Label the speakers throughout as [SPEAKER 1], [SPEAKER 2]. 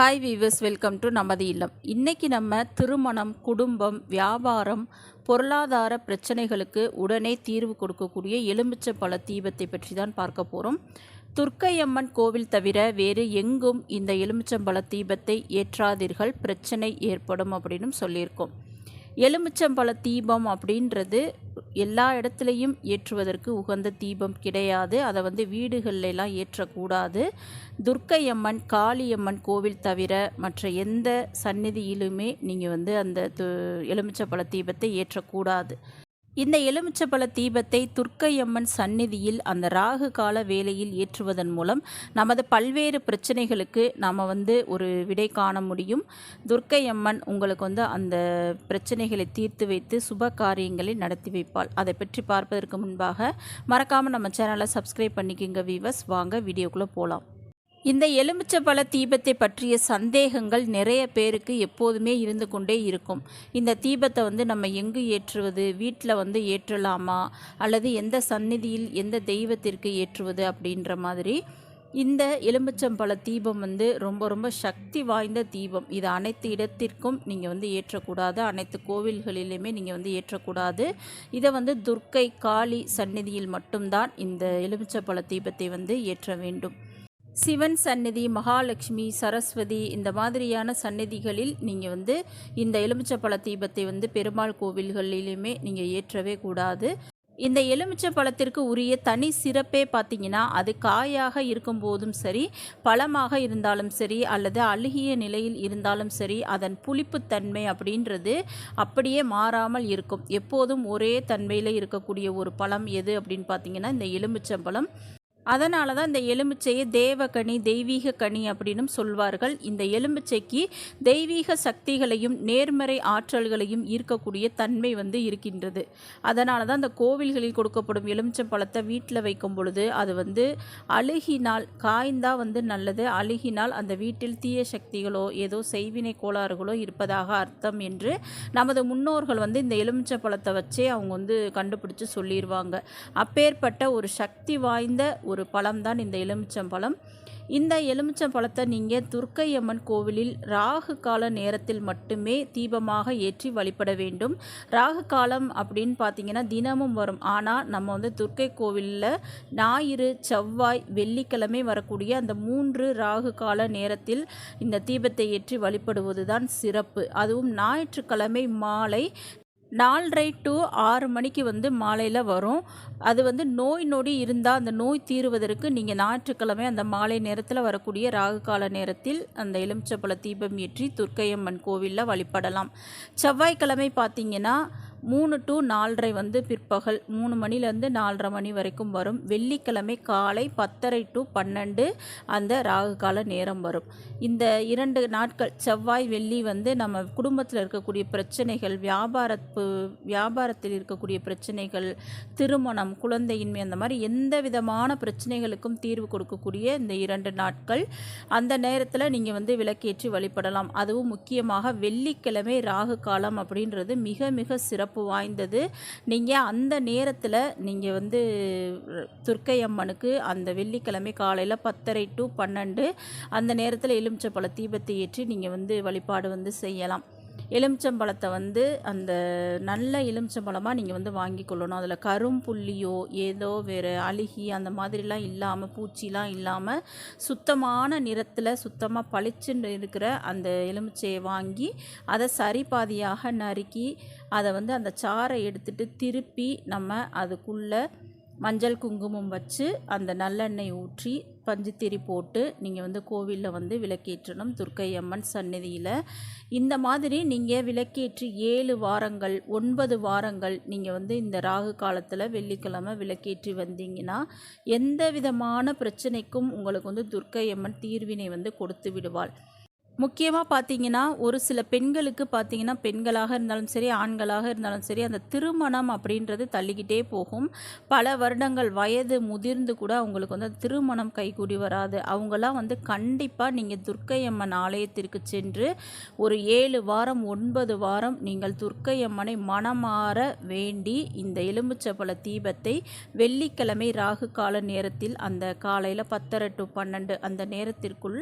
[SPEAKER 1] Hi viewers welcome to நமது இல்லம். இன்றைக்கி நம்ம திருமணம் குடும்பம் வியாபாரம் பொருளாதார பிரச்சனைகளுக்கு உடனே தீர்வு கொடுக்கக்கூடிய எலுமிச்சை பழ தீபத்தை பற்றி தான் பார்க்க போகிறோம் துர்க்கையம்மன் கோவில் தவிர வேறு எங்கும் இந்த எலுமிச்சம்பழ தீபத்தை ஏற்றாதீர்கள். பிரச்சனை ஏற்படும் அப்படின்னு சொல்லியிருக்கோம். எலுமிச்சம்பழ தீபம் அப்படின்றது எல்லா இடத்துலையும் ஏற்றுவதற்கு உகந்த தீபம் கிடையாது. அதை வந்து வீடுகள்ல எல்லாம் ஏற்றக்கூடாது. துர்க்கையம்மன் காளியம்மன் கோவில் தவிர மற்ற எந்த சந்நிதியிலுமே நீங்கள் வந்து அந்த து எலுமிச்சம்பழ தீபத்தை ஏற்றக்கூடாது. இந்த எலுமிச்சப்பழ தீபத்தை துர்க்கையம்மன் சந்நிதியில் அந்த ராகு கால வேலையில் ஏற்றுவதன் மூலம் நமது பல்வேறு பிரச்சனைகளுக்கு நாம் வந்து ஒரு விடை காண முடியும். துர்க்கையம்மன் உங்களுக்கு வந்து அந்த பிரச்சனைகளை தீர்த்து வைத்து சுப காரியங்களை நடத்தி வைப்பாள். அதை பற்றி பார்ப்பதற்கு முன்பாக மறக்காமல் நம்ம சேனலை சப்ஸ்கிரைப் பண்ணிக்கோங்க வீவர்ஸ் வாங்க வீடியோக்குள்ளே போகலாம் இந்த எலுமிச்சம்பழ தீபத்தை பற்றிய சந்தேகங்கள் நிறைய பேருக்கு எப்போதுமே இருந்து கொண்டே இருக்கும். இந்த தீபத்தை வந்து நம்ம எங்கு ஏற்றுவது? வீட்டில் வந்து ஏற்றலாமா? அல்லது எந்த சந்நிதியில் எந்த தெய்வத்திற்கு ஏற்றுவது அப்படின்ற மாதிரி. இந்த எலுமிச்சம்பழ தீபம் வந்து ரொம்ப ரொம்ப சக்தி வாய்ந்த தீபம். இது அனைத்து இடத்திற்கும் நீங்கள் வந்து ஏற்றக்கூடாது. அனைத்து கோவில்களிலுமே நீங்கள் வந்து ஏற்றக்கூடாது. இதை வந்து துர்க்கை காளி சந்நிதியில் மட்டும்தான் இந்த எலுமிச்சம்பழ தீபத்தை வந்து ஏற்ற வேண்டும். சிவன் சந்நிதி மகாலட்சுமி சரஸ்வதி இந்த மாதிரியான சந்நிதிகளில் நீங்கள் வந்து இந்த எலுமிச்சப்பழ தீபத்தை வந்து பெருமாள் கோவில்களிலுமே நீங்கள் ஏற்றவே கூடாது. இந்த எலுமிச்சை பழத்திற்கு உரிய தனி சிறப்பே பார்த்தீங்கன்னா அது காயாக இருக்கும்போதும் சரி பழமாக இருந்தாலும் சரி அல்லது அழுகிய நிலையில் இருந்தாலும் சரி அதன் புளிப்புத்தன்மை அப்படின்றது அப்படியே மாறாமல் இருக்கும். எப்போதும் ஒரே தன்மையில் இருக்கக்கூடிய ஒரு பழம் எது அப்படின்னு பார்த்தீங்கன்னா இந்த எலுமிச்சம்பழம். அதனால தான் இந்த எலுமிச்சையை தேவகனி தெய்வீக கனி அப்படின்னு சொல்வார்கள். இந்த எலுமிச்சைக்கு தெய்வீக சக்திகளையும் நேர்மறை ஆற்றல்களையும் ஈர்க்கக்கூடிய தன்மை வந்து இருக்கின்றது. அதனால தான் இந்த கோவில்களில் கொடுக்கப்படும் எலுமிச்சம் பழத்தை வீட்டில் வைக்கும் பொழுது அது வந்து அழுகினால் காய்ந்தா வந்து நல்லது. அழுகினால் அந்த வீட்டில் தீய சக்திகளோ ஏதோ செய்வினை கோளாறுகளோ இருப்பதாக அர்த்தம் என்று நமது முன்னோர்கள் வந்து இந்த எலுமிச்சை பழத்தை வச்சே அவங்க வந்து கண்டுபிடிச்சு சொல்லிடுவாங்க அப்பேற்பட்ட ஒரு சக்தி வாய்ந்த ஒரு பழம்தான் இந்த எலுமிச்சம்பழம். இந்த எலுமிச்சம்பழத்தை நீங்கள் துர்க்கையம்மன் கோவிலில் ராகு கால நேரத்தில் மட்டுமே தீபமாக ஏற்றி வழிபட வேண்டும். ராகு காலம் அப்படின்னு பார்த்தீங்கன்னா தினமும் வரும். ஆனால் நம்ம வந்து துர்க்கை கோவிலில் ஞாயிறு செவ்வாய் வெள்ளிக்கிழமை வரக்கூடிய அந்த மூன்று ராகு கால நேரத்தில் இந்த தீபத்தை ஏற்றி வழிபடுவது தான் சிறப்பு. அதுவும் ஞாயிற்றுக்கிழமை மாலை நாலரை டு ஆறு மணிக்கு வந்து மாலையில் வரும். அது வந்து நோய் நொடி இருந்தால் அந்த நோய் தீருவதற்கு நீங்கள் ஞாயிற்றுக்கிழமை அந்த மாலை நேரத்தில் வரக்கூடிய ராகு கால நேரத்தில் அந்த எலுமிச்சப்பழ தீபம் ஏற்றி துர்க்கையம்மன் கோவிலில் வழிபடலாம். செவ்வாய்க்கிழமை பார்த்தீங்கன்னா மூணு டு நாலரை வந்து பிற்பகல் மூணு மணிலேருந்து நாலரை மணி வரைக்கும் வரும். வெள்ளிக்கிழமை காலை பத்தரை டு பன்னெண்டு அந்த ராகு கால நேரம் வரும். இந்த இரண்டு நாட்கள் செவ்வாய் வெள்ளி வந்து நம்ம குடும்பத்தில் இருக்கக்கூடிய பிரச்சனைகள் வியாபாரப்பு வியாபாரத்தில் இருக்கக்கூடிய பிரச்சனைகள் திருமணம் குழந்தையின்மை அந்த மாதிரி எந்த விதமான பிரச்சனைகளுக்கும் தீர்வு கொடுக்கக்கூடிய இந்த இரண்டு நாட்கள். அந்த நேரத்தில் நீங்கள் வந்து விளக்கேற்றி வழிபடலாம். அதுவும் முக்கியமாக வெள்ளிக்கிழமை ராகு காலம் அப்படின்றது மிக மிக சிறப்பு. சிறப்பு வாய்ந்தது. நீங்கள் அந்த நேரத்தில் நீங்கள் வந்து துர்க்கை அம்மனுக்கு அந்த வெள்ளிக்கிழமை காலையில் பத்தரை டு பன்னெண்டு அந்த நேரத்தில் எலுமிச்சப்பழ தீபத்தை ஏற்றி நீங்கள் வந்து வழிபாடு வந்து செய்யலாம். எலுமிச்சம்பழத்தை வந்து அந்த நல்ல எலுமிச்சம்பழமாக நீங்கள் வந்து வாங்கி கொள்ளணும் அதில் கரும்புள்ளியோ ஏதோ வேறு அழுகி அந்த மாதிரிலாம் இல்லாமல் பூச்சிலாம் இல்லாமல் சுத்தமான நிறத்தில் சுத்தமாக பளிச்சுன்னு இருக்கிற அந்த எலுமிச்சையை வாங்கி அதை சரி பாதியாக நறுக்கி அதை வந்து அந்த சாறை எடுத்துகிட்டு திருப்பி நம்ம அதுக்குள்ளே மஞ்சள் குங்குமம் வச்சு அந்த நல்லெண்ணெய் ஊற்றி பஞ்சுத்திரி போட்டு நீங்கள் வந்து கோவிலில் வந்து விளக்கேற்றணும். துர்க்கை அம்மன் சந்நிதியில். இந்த மாதிரி நீங்கள் விளக்கேற்றி ஏழு வாரங்கள் ஒன்பது வாரங்கள் நீங்கள் வந்து இந்த ராகு காலத்தில் வெள்ளிக்கிழமை விளக்கேற்றி வந்தீங்கன்னா எந்த விதமான பிரச்சனைக்கும் உங்களுக்கு வந்து துர்க்கை அம்மன் தீர்வினை வந்து கொடுத்து விடுவாள். முக்கியமாக பார்த்தீங்கன்னா ஒரு சில பெண்களுக்கு பார்த்தீங்கன்னா பெண்களாக இருந்தாலும் சரி ஆண்களாக இருந்தாலும் சரி அந்த திருமணம் அப்படின்றது தள்ளிக்கிட்டே போகும். பல வருடங்கள் வயது முதிர்ந்து கூட அவங்களுக்கு வந்து திருமணம் கைகூடி வராது. அவங்களாம் வந்து கண்டிப்பாக நீங்கள் துர்க்கையம்மன் ஆலயத்திற்கு சென்று ஒரு ஏழு வாரம் ஒன்பது வாரம் நீங்கள் துர்க்கையம்மனை மனமாற வேண்டி இந்த எலும்புச்சப்பழ தீபத்தை வெள்ளிக்கிழமை ராகு கால நேரத்தில் அந்த காலையில் பத்தரை டு பன்னெண்டு அந்த நேரத்திற்குள்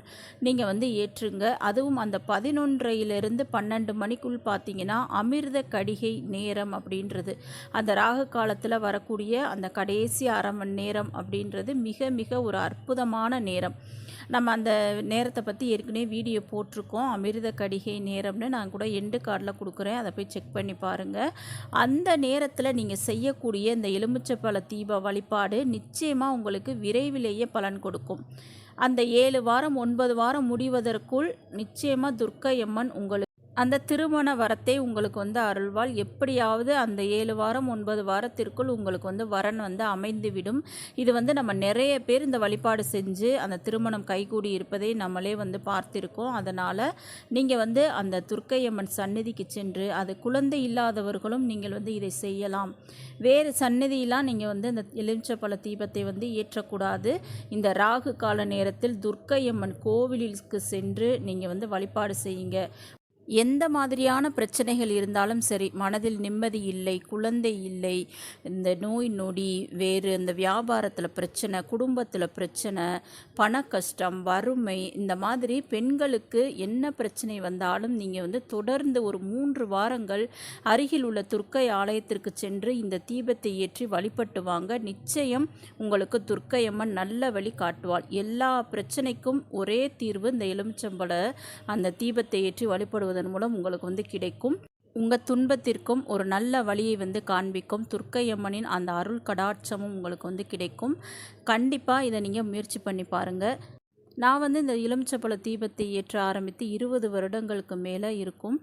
[SPEAKER 1] நீங்கள் வந்து ஏற்றுங்க. அதுவும் அந்த பதினொன்றையிலிருந்து பன்னெண்டு மணிக்குள் பார்த்தீங்கன்னா அமிர்த கடிகை நேரம் அப்படின்றது. அந்த ராகு காலத்தில் வரக்கூடிய அந்த கடைசி அரை மணி நேரம் அப்படின்றது மிக மிக ஒரு அற்புதமான நேரம். நம்ம அந்த நேரத்தை பற்றி ஏற்கனவே வீடியோ போட்டிருக்கோம். அமிர்த கடிகை நேரம்னு நான் கூட எண்டு கார்டில் கொடுக்குறேன். அதை போய் செக் பண்ணி பாருங்கள் அந்த நேரத்தில் நீங்கள் செய்யக்கூடிய இந்த எலுமிச்சப்பழ தீப வழிபாடு நிச்சயமாக உங்களுக்கு விரைவிலேயே பலன் கொடுக்கும். அந்த ஏழு வாரம் ஒன்பது வாரம் முடிவதற்குள் நிச்சயமாக துர்க்கை அம்மன் உங்களுக்கு அந்த திருமண வரத்தை உங்களுக்கு வந்து அருள்வாள். எப்படியாவது அந்த ஏழு வாரம் ஒன்பது வாரத்திற்குள் உங்களுக்கு வந்து வரன் வந்து அமைந்துவிடும். இது வந்து நம்ம நிறைய பேர் இந்த வழிபாடு செஞ்சு அந்த திருமணம் கைகூடி இருப்பதை நம்மளே வந்து பார்த்திருக்கோம். அதனால் நீங்கள் வந்து அந்த துர்க்கையம்மன் சந்நிதிக்கு சென்று அது குழந்தை இல்லாதவர்களும் நீங்கள் வந்து இதை செய்யலாம். வேறு சந்நிதியெலாம் நீங்கள் வந்து இந்த எலுமிச்சப்பழ தீபத்தை வந்து ஏற்றக்கூடாது. இந்த ராகு கால நேரத்தில் துர்க்கையம்மன் கோவிலுக்கு சென்று நீங்கள் வந்து வழிபாடு செய்யுங்க. எந்த மாதிரியான பிரச்சனைகள் இருந்தாலும் சரி மனதில் நிம்மதி இல்லை குழந்தை இல்லை இந்த நோய் நொடி வேறு இந்த வியாபாரத்தில் பிரச்சனை குடும்பத்தில் பிரச்சனை பண கஷ்டம் வறுமை இந்த மாதிரி பெண்களுக்கு என்ன பிரச்சனை வந்தாலும் நீங்கள் வந்து தொடர்ந்து ஒரு மூன்று வாரங்கள் அருகில் உள்ள துர்க்கை ஆலயத்திற்கு சென்று இந்த தீபத்தை ஏற்றி வழிபட்டு வாங்க. நிச்சயம் உங்களுக்கு துர்க்கையம்மன் நல்ல வழி காட்டுவாள். எல்லா பிரச்சனைக்கும் ஒரே தீர்வு இந்த எலுமிச்சம்பழ அந்த தீபத்தை ஏற்றி வழிபடுவது செய்வதன் மூலம் உங்களுக்கு வந்து கிடைக்கும். உங்கள் துன்பத்திற்கும் ஒரு நல்ல வழியை வந்து காண்பிக்கும். துர்க்கையம்மனின் அந்த அருள் கடாட்சமும் உங்களுக்கு வந்து கிடைக்கும். கண்டிப்பாக இதை நீங்கள் முயற்சி பண்ணி பாருங்கள் நான் வந்து இந்த எலுமிச்சப்பழ தீபத்தை ஏற்ற ஆரம்பித்து இருபது வருடங்களுக்கு மேலே இருக்கும்.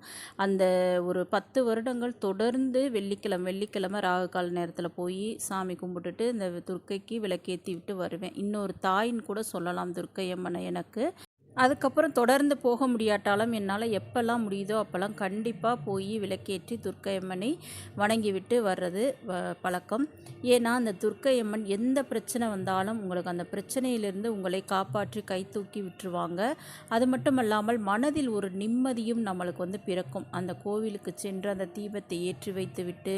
[SPEAKER 1] அந்த ஒரு பத்து வருடங்கள் தொடர்ந்து வெள்ளிக்கிழமை வெள்ளிக்கிழமை ராகுகால நேரத்தில் போய் சாமி கும்பிட்டுட்டு இந்த துர்க்கைக்கு விளக்கேற்றி விட்டு வருவேன். இன்னொரு தாயின் கூட சொல்லலாம் துர்க்கையம்மனை எனக்கு. அதுக்கப்புறம் தொடர்ந்து போக முடியாட்டாலும் என்னால் எப்போல்லாம் முடியுதோ அப்போல்லாம் கண்டிப்பாக போய் விளக்கேற்றி துர்க்கையம்மனை வணங்கிவிட்டு வர்றது பழக்கம். ஏன்னா அந்த துர்க்கையம்மன் எந்த பிரச்சனை வந்தாலும் உங்களுக்கு அந்த பிரச்சனையிலிருந்து உங்களை காப்பாற்றி கை தூக்கி விட்டுருவாங்க. அது மட்டும் இல்லாமல் மனதில் ஒரு நிம்மதியும் நம்மளுக்கு வந்து பிறக்கும். அந்த கோவிலுக்கு சென்று அந்த தீபத்தை ஏற்றி வைத்து விட்டு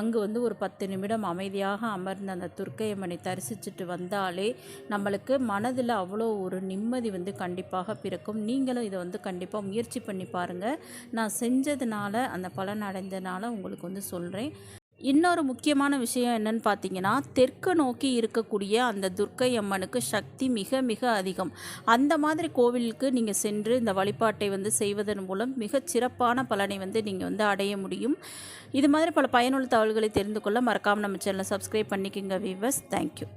[SPEAKER 1] அங்கு வந்து ஒரு பத்து நிமிடம் அமைதியாக அமர்ந்து அந்த துர்க்கையம்மனை தரிசிச்சுட்டு வந்தாலே நம்மளுக்கு மனதில் அவ்வளோ ஒரு நிம்மதி வந்து கண்டிப்பாக சிறப்பாக பிறக்கும். நீங்களும் இதை வந்து கண்டிப்பாக முயற்சி பண்ணி பாருங்கள் நான் செஞ்சதுனால அந்த பலன் அடைந்ததுனால உங்களுக்கு வந்து சொல்கிறேன் இன்னொரு முக்கியமான விஷயம் என்னன்னு பார்த்தீங்கன்னா தெற்கு நோக்கி இருக்கக்கூடிய அந்த துர்க்கை அம்மனுக்கு சக்தி மிக மிக அதிகம். அந்த மாதிரி கோவிலுக்கு நீங்கள் சென்று இந்த வழிபாட்டை வந்து செய்வதன் மூலம் மிக சிறப்பான பலனை வந்து நீங்கள் வந்து அடைய முடியும். இது மாதிரி பல பயனுள்ள தகவல்களை தெரிந்து கொள்ள மறக்காமல் நம்ம சேனலை சப்ஸ்கிரைப் பண்ணிக்கோங்க வீவர்ஸ் தேங்க்யூ